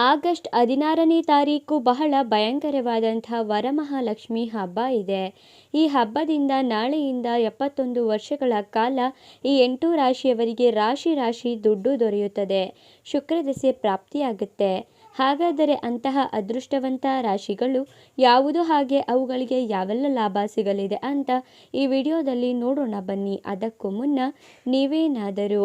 August ಹದಿನಾರನೇ ತಾರೀಕು ಬಹಳ ಭಯಂಕರವಾದಂಥ ವರಮಹಾಲಕ್ಷ್ಮಿ ಹಬ್ಬ ಇದೆ. ಈ ಹಬ್ಬದಿಂದ ನಾಳೆಯಿಂದ ಎಪ್ಪತ್ತೊಂದು ವರ್ಷಗಳ ಕಾಲ ಈ ಎಂಟು ರಾಶಿಯವರಿಗೆ ರಾಶಿ ರಾಶಿ ದುಡ್ಡು ದೊರೆಯುತ್ತದೆ. ಶುಕ್ರದಸೆ ಪ್ರಾಪ್ತಿಯಾಗುತ್ತೆ. ಹಾಗಾದರೆ ಅಂತಹ ಅದೃಷ್ಟವಂತ ರಾಶಿಗಳು ಯಾವುದು ಹಾಗೆ ಅವುಗಳಿಗೆ ಯಾವೆಲ್ಲ ಲಾಭ ಸಿಗಲಿದೆ ಅಂತ ಈ ವಿಡಿಯೋದಲ್ಲಿ ನೋಡೋಣ ಬನ್ನಿ. ಅದಕ್ಕೂ ಮುನ್ನ ನೀವೇನಾದರೂ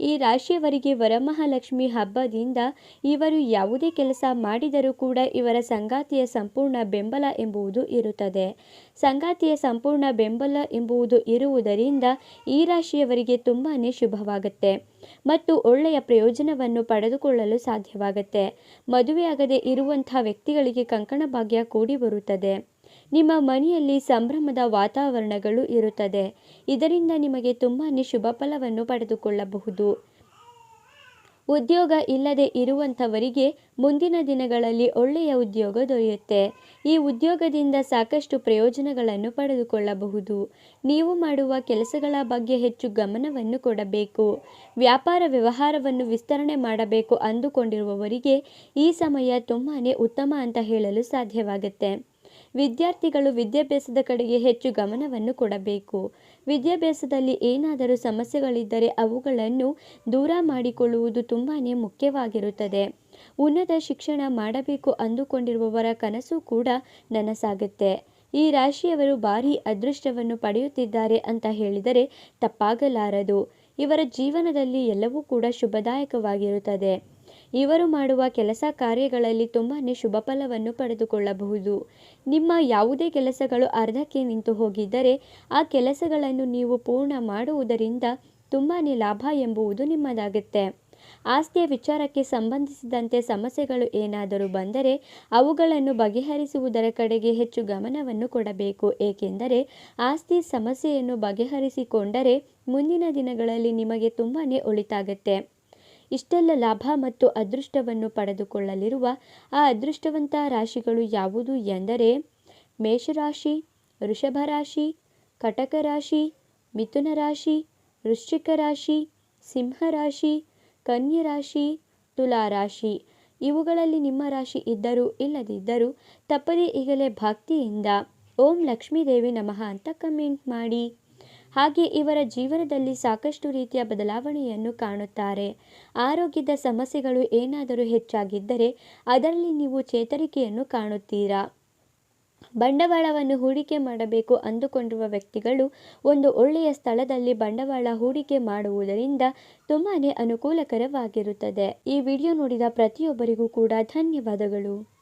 ಈ ರಾಶಿಯವರಿಗೆ ವರಮಹಾಲಕ್ಷ್ಮಿ ಹಬ್ಬದಿಂದ ಇವರು ಯಾವುದೇ ಕೆಲಸ ಮಾಡಿದರೂ ಕೂಡ ಇವರ ಸಂಗಾತಿಯ ಸಂಪೂರ್ಣ ಬೆಂಬಲ ಎಂಬುದು ಇರುತ್ತದೆ. ಸಂಗಾತಿಯ ಸಂಪೂರ್ಣ ಬೆಂಬಲ ಎಂಬುದು ಇರುವುದರಿಂದ ಈ ರಾಶಿಯವರಿಗೆ ತುಂಬಾ ಶುಭವಾಗುತ್ತೆ. ಮತ್ತು ಒಳ್ಳೆಯ ಪ್ರಯೋಜನವನ್ನು ಪಡೆದುಕೊಳ್ಳಲು ಸಾಧ್ಯವಾಗುತ್ತೆ. ಮದುವೆಯಾಗದೆ ಇರುವಂತಹ ವ್ಯಕ್ತಿಗಳಿಗೆ ಕಂಕಣ ಭಾಗ್ಯ ಕೂಡಿ ಬರುತ್ತದೆ. ನಿಮ್ಮ ಮನೆಯಲ್ಲಿ ಸಂಭ್ರಮದ ವಾತಾವರಣಗಳು ಇರುತ್ತದೆ. ಇದರಿಂದ ನಿಮಗೆ ತುಂಬಾ ಶುಭ ಫಲವನ್ನು ಪಡೆದುಕೊಳ್ಳಬಹುದು. ಉದ್ಯೋಗ ಇಲ್ಲದೆ ಇರುವಂಥವರಿಗೆ ಮುಂದಿನ ದಿನಗಳಲ್ಲಿ ಒಳ್ಳೆಯ ಉದ್ಯೋಗ ದೊರೆಯುತ್ತೆ. ಈ ಉದ್ಯೋಗದಿಂದ ಸಾಕಷ್ಟು ಪ್ರಯೋಜನಗಳನ್ನು ಪಡೆದುಕೊಳ್ಳಬಹುದು. ನೀವು ಮಾಡುವ ಕೆಲಸಗಳ ಬಗ್ಗೆ ಹೆಚ್ಚು ಗಮನವನ್ನು ಕೊಡಬೇಕು. ವ್ಯಾಪಾರ ವ್ಯವಹಾರವನ್ನು ವಿಸ್ತರಣೆ ಮಾಡಬೇಕು ಅಂದುಕೊಂಡಿರುವವರಿಗೆ ಈ ಸಮಯ ತುಂಬಾ ಉತ್ತಮ ಅಂತ ಹೇಳಲು ಸಾಧ್ಯವಾಗುತ್ತೆ. ವಿದ್ಯಾರ್ಥಿಗಳು ವಿದ್ಯಾಭ್ಯಾಸದ ಕಡೆಗೆ ಹೆಚ್ಚು ಗಮನವನ್ನು ಕೊಡಬೇಕು. ವಿದ್ಯಾಭ್ಯಾಸದಲ್ಲಿ ಏನಾದರೂ ಸಮಸ್ಯೆಗಳಿದ್ದರೆ ಅವುಗಳನ್ನು ದೂರ ಮಾಡಿಕೊಳ್ಳುವುದು ತುಂಬಾ ಮುಖ್ಯವಾಗಿರುತ್ತದೆ. ಉನ್ನತ ಶಿಕ್ಷಣ ಮಾಡಬೇಕು ಅಂದುಕೊಂಡಿರುವವರ ಕನಸು ಕೂಡ ನನಸಾಗುತ್ತೆ. ಈ ರಾಶಿಯವರು ಭಾರೀ ಅದೃಷ್ಟವನ್ನು ಪಡೆಯುತ್ತಿದ್ದಾರೆ ಅಂತ ಹೇಳಿದರೆ ತಪ್ಪಾಗಲಾರದು. ಇವರ ಜೀವನದಲ್ಲಿ ಎಲ್ಲವೂ ಕೂಡ ಶುಭದಾಯಕವಾಗಿರುತ್ತದೆ. ಇವರು ಮಾಡುವ ಕೆಲಸ ಕಾರ್ಯಗಳಲ್ಲಿ ತುಂಬಾ ಶುಭ ಫಲವನ್ನು ಪಡೆದುಕೊಳ್ಳಬಹುದು. ನಿಮ್ಮ ಯಾವುದೇ ಕೆಲಸಗಳು ಅರ್ಧಕ್ಕೆ ನಿಂತು ಹೋಗಿದ್ದರೆ ಆ ಕೆಲಸಗಳನ್ನು ನೀವು ಪೂರ್ಣ ಮಾಡುವುದರಿಂದ ತುಂಬಾ ಲಾಭ ಎಂಬುವುದು ನಿಮ್ಮದಾಗುತ್ತೆ. ಆಸ್ತಿಯ ವಿಚಾರಕ್ಕೆ ಸಂಬಂಧಿಸಿದಂತೆ ಸಮಸ್ಯೆಗಳು ಏನಾದರೂ ಬಂದರೆ ಅವುಗಳನ್ನು ಬಗೆಹರಿಸುವುದರ ಕಡೆಗೆ ಹೆಚ್ಚು ಗಮನವನ್ನು ಕೊಡಬೇಕು. ಏಕೆಂದರೆ ಆಸ್ತಿ ಸಮಸ್ಯೆಯನ್ನು ಬಗೆಹರಿಸಿಕೊಂಡರೆ ಮುಂದಿನ ದಿನಗಳಲ್ಲಿ ನಿಮಗೆ ತುಂಬಾ ಒಳಿತಾಗತ್ತೆ. ಇಷ್ಟೆಲ್ಲ ಲಾಭ ಮತ್ತು ಅದೃಷ್ಟವನ್ನು ಪಡೆದುಕೊಳ್ಳಲಿರುವ ಆ ಅದೃಷ್ಟವಂತ ರಾಶಿಗಳು ಯಾವುದು ಎಂದರೆ ಮೇಷರಾಶಿ ವೃಷಭ ರಾಶಿ ಕಟಕ ರಾಶಿ ಮಿಥುನ ರಾಶಿ ವೃಶ್ಚಿಕ ರಾಶಿ ಸಿಂಹರಾಶಿ ಕನ್ಯಾ ರಾಶಿ ತುಲಾ ರಾಶಿ ಇವುಗಳಲ್ಲಿ ನಿಮ್ಮ ರಾಶಿ ಇದ್ದರೂ ಇಲ್ಲದಿದ್ದರೂ ತಪ್ಪದೇ ಈಗಲೇ ಭಕ್ತಿಯಿಂದ ಓಂ ಲಕ್ಷ್ಮೀದೇವಿ ನಮಃ ಅಂತ ಕಮೆಂಟ್ ಮಾಡಿ. ಹಾಗೆ ಇವರ ಜೀವನದಲ್ಲಿ ಸಾಕಷ್ಟು ರೀತಿಯ ಬದಲಾವಣೆಯನ್ನು ಕಾಣುತ್ತಾರೆ. ಆರೋಗ್ಯದ ಸಮಸ್ಯೆಗಳು ಏನಾದರೂ ಹೆಚ್ಚಾಗಿದ್ದರೆ ಅದರಲ್ಲಿ ನೀವು ಚೇತರಿಕೆಯನ್ನು ಕಾಣುತ್ತೀರಾ? ಬಂಡವಾಳವನ್ನು ಹೂಡಿಕೆ ಮಾಡಬೇಕು ಅಂದುಕೊಂಡಿರುವ ವ್ಯಕ್ತಿಗಳು ಒಂದು ಒಳ್ಳೆಯ ಸ್ಥಳದಲ್ಲಿ ಬಂಡವಾಳ ಹೂಡಿಕೆ ಮಾಡುವುದರಿಂದ ತುಂಬಾ ಅನುಕೂಲಕರವಾಗಿರುತ್ತದೆ. ಈ ವಿಡಿಯೋ ನೋಡಿದ ಪ್ರತಿಯೊಬ್ಬರಿಗೂ ಕೂಡ ಧನ್ಯವಾದಗಳು.